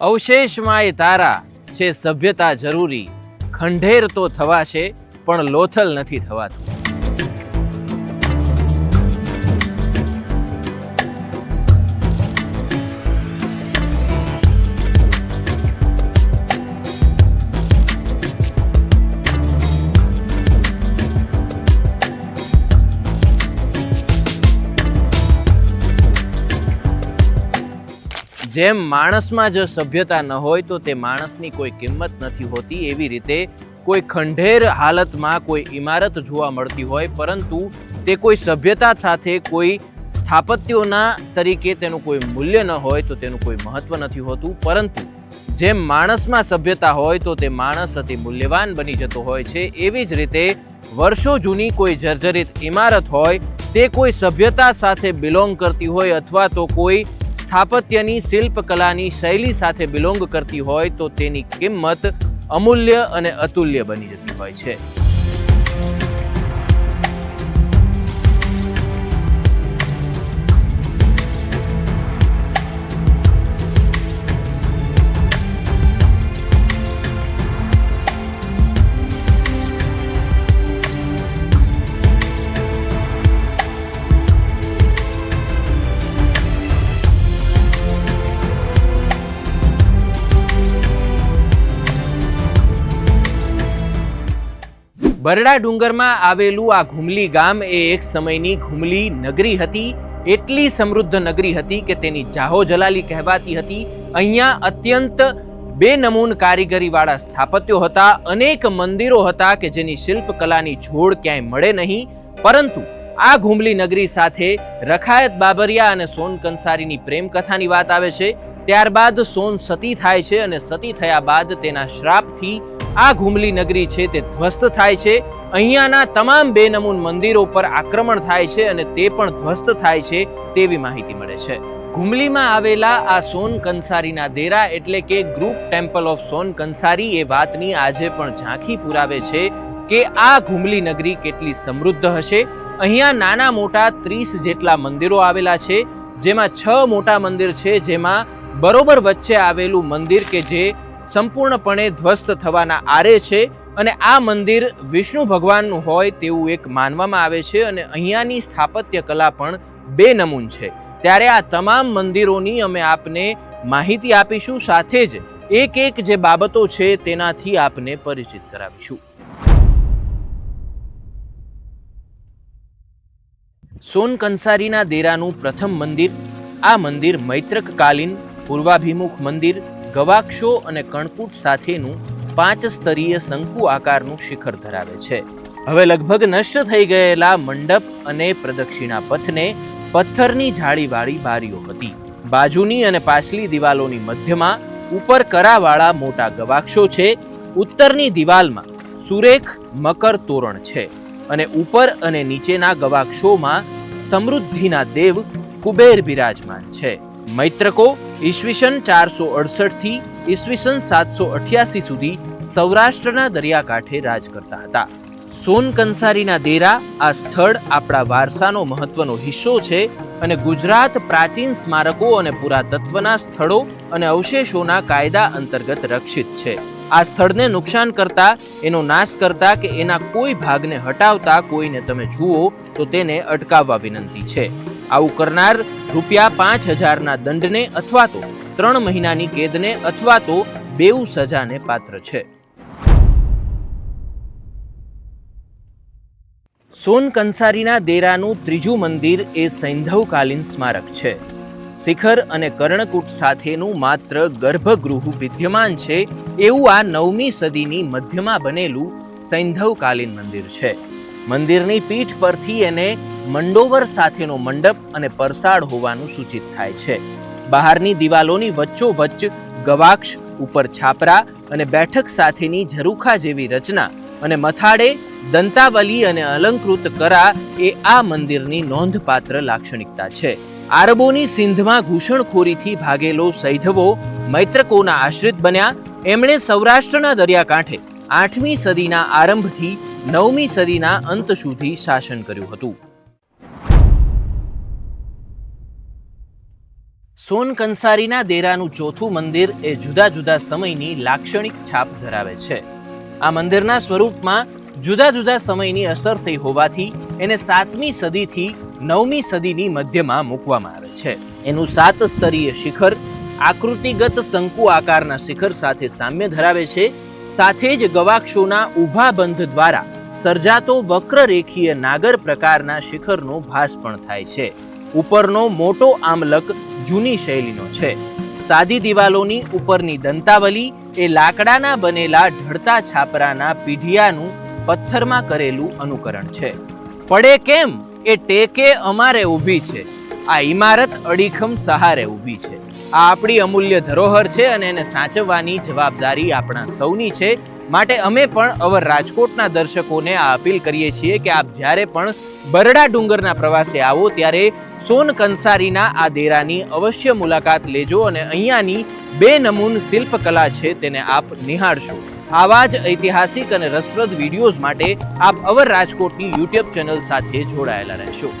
અવશેષમાં એ તારા છે સભ્યતા જરૂરી. ખંડેર તો થવાશે પણ લોથલ નથી થવાતું. જેમ માણસમાં જો સભ્યતા ન હોય તો તે માણસની કોઈ કિંમત નથી હોતી. એવી રીતે કોઈ ખંડેર હાલતમાં કોઈ ઇમારત જોવા મળતી હોય, પરંતુ તે કોઈ સભ્યતા સાથે કોઈ સ્થાપત્યોના તરીકે તેનું કોઈ મૂલ્ય ન હોય તો તેનું કોઈ મહત્વ નથી હોતું. પરંતુ જેમ માણસમાં સભ્યતા હોય તો તે માણસ અતિ મૂલ્યવાન બની જતો હોય છે. એવી જ રીતે વર્ષો જૂની કોઈ જર્જરિત ઇમારત હોય, તે કોઈ સભ્યતા સાથે બિલોંગ કરતી હોય અથવા તો કોઈ સ્થાપત્યની શિલ્પકલાની શૈલી સાથે બિલોંગ કરતી હોય તો તેની કિંમત અમૂલ્ય અને અતુલ્ય બની જતી હોય છે. બરડા ડુંગરમાં આવેલું આ ઘુમલી ગામ એ એક સમયની ઘુમલી નગરી હતી. એટલી સમૃદ્ધ નગરી હતી કે તેની જાહો જલાલી કહેવાતી હતી. અહીંયા અત્યંત બેનમૂન કારીગરીવાળા સ્થાપત્યો હતા. અનેક મંદિરો હતા કે જેની શિલ્પકલાની જોડ ક્યાંય મળે નહીં. પરંતુ આ ઘુમલી નગરી સાથે રખાયત બાબરિયા અને સોન કંસારીની પ્રેમ કથાની વાત આવે છે. ત્યારબાદ સોન સતી થાય છે અને સતી થયા બાદ તેના શ્રાપથી આ ઘુમલી નગરી છે તે ધ્વસ્ત થાય છે. અહીંયાના તમામ બેનમૂન મંદિરો પર આક્રમણ થાય છે અને તે પણ ધ્વસ્ત થાય છે તેવી માહિતી મળે છે. ઘુમલીમાં આવેલા આ સોન કંસારીના દેરા એટલે કે group temple of Son Kansari એ વાતની આજે પણ ઝાંખી પુરાવે છે કે આ ઘુમલી નગરી કેટલી સમૃદ્ધ હશે. અહીંયા નાના મોટા ત્રીસ જેટલા મંદિરો આવેલા છે, જેમાં છ મોટા મંદિર છે જેમાં બરોબર વચ્ચે આવેલું મંદિર કે જે સંપૂર્ણપણે ધ્વસ્ત થવાના આરે છે અને આ મંદિર વિષ્ણુ ભગવાનનું હોય તેવું એક માનવામાં આવે છે અને અહીંયાની સ્થાપત્ય કલા પણ બે નમૂન છે. ત્યારે આ તમામ મંદિરોની અમે આપને માહિતી આપીશું, સાથે જ એક એક જે બાબતો છે તેનાથી આપને પરિચિત કરાવીશું. સોન કંસારીના દેરાનું પ્રથમ મંદિર, આ મંદિર મૈત્રકકાલીન પૂર્વાભિમુખ મંદિર ગવાક્ષો અને કણકૂટ સાથેનું પાંચ સ્તરીય શંકુ આકારનું શિખર ધરાવે છે. હવે લગભગ નષ્ટ થઈ ગયેલા મંડપ અને પ્રદક્ષિણા પથને પથ્થરની જાળીવાળી બારીઓ હતી. બાજુની અને પાછલી દિવાલોની મધ્યમાં ઉપર કરાવાળા મોટા ગવાક્ષો છે. ઉત્તરની દિવાલમાં સુરેખ, મકર તોરણ છે અને ઉપર અને નીચેના ગવાક્ષોમાં સમૃદ્ધિના દેવ કુબેર બિરાજમાન છે. મૈત્રકો, ઈસવીસન ચારસો અડસઠથી ઈસવીસન સાતસો અઠ્યાસી સુધી સૌરાષ્ટ્રના દરિયાકાંઠે રાજ કરતા હતા. સોન કંસારીના દેરા આ સ્થળ આપણા વારસાનો મહત્વનો હિસ્સો છે અને ગુજરાત પ્રાચીન સ્મારકો અને પુરાતત્વના સ્થળો અને અવશેષોના કાયદા અંતર્ગત રક્ષિત છે. આ સ્થળને નુકસાન કરતા, એનો નાશ કરતા કે એના કોઈ ભાગને હટાવતા કોઈને તમે જુઓ તો તેને અટકાવવા વિનંતી છે. આવું કરનાર રૂપિયા પાંચ હજારના દંડને અથવા તો ત્રણ મહિનાની કેદને અથવા તો બેઉ સજાને પાત્ર છે. સોન કંસારીના દેરાનું ત્રીજું મંદિર એ સૈંધવકાલીન સ્મારક છે. શિખર અને કર્ણકૂટ સાથેનું માત્ર ગર્ભગૃહ વિદ્યમાન છે એવું આ નવમી સદીની મધ્યમાં બનેલું સૈંધવકાલીન મંદિર છે. મંદિરની પીઠ પરથી એને મંડોવર સાથેનો મંડપ અને પરસાળ હોવાનું સૂચિત થાય છે. બહારની દિવાલોની વચ્ચોવચ્ચ ગવાક્ષ, ઉપર છાપરા અને બેઠક સાથેની ઝરૂખા જેવી રચના અને મથાડે દંતાવલી અને અલંકૃત કરા એ આ મંદિરની નોંધપાત્ર લાક્ષણિકતા છે. આરબોની સિંધમાં ઘૂસણખોરીથી ભાગેલો સૈધવો મૈત્રકોના આશ્રિત બન્યા. એમણે સૌરાષ્ટ્રના દરિયાકાંઠે આઠમી સદીના આરંભથી નવમી સદીના અંત સુધી શાસન કર્યું હતું. સોન કંસારીના દેરાનું ચોથું મંદિર એ જુદા જુદા સમયની લાક્ષણિક છાપ ધરાવે છે. આ મંદિરના સ્વરૂપમાં જુદા જુદા સમયની અસર થઈ હોવાથી એને સાતમી સદીથી નવમી સદીની મધ્યમાં મૂકવામાં આવે છે. એનું સાત સ્તરીય શિખર આકૃતિગત શંકુ આકારના શિખર સાથે સામ્ય ધરાવે છે. સાથે જ ગવાક્ષોના ઊભા બંધ દ્વારા સર્જાતો વક્રરેખીય નાગર પ્રકારના શિખરનો ભાસ પણ થાય છે. ઉપરનો મોટો આમલક જૂની શૈલીનો છે. સાદી દિવાલોની ઉપરની દંતાવલી એ લાકડાના બનેલા ઢળતા છાપરાના પીઢિયાનું પથ્થરમાં કરેલું અનુકરણ છે. પડે કેમ? એ ટેકે અમારે ઊભી છે. આ ઇમારત અડીખમ સહારે ઊભી છે. આ આપણી અમૂલ્ય ધરોહર છે અને એને સાચવવાની જવાબદારી આપણા સૌની છે. માટે અમે પણ અવર રાજકોટના દર્શકોને આ અપીલ કરીએ છીએ કે આપ જ્યારે પણ બરડા ડુંગરના પ્રવાસે આવો ત્યારે સોન કંસારીના આ દેરાની અવશ્ય મુલાકાત લેજો અને અહીંયાની બે નમૂન શિલ્પકલા છે તેને આપ નિહાળશો. આવા જ ઐતિહાસિક અને રસપ્રદ વિડીયોઝ માટે આપ અવર રાજકોટની યુટ્યુબ ચેનલ સાથે જોડાયેલા રહેશો.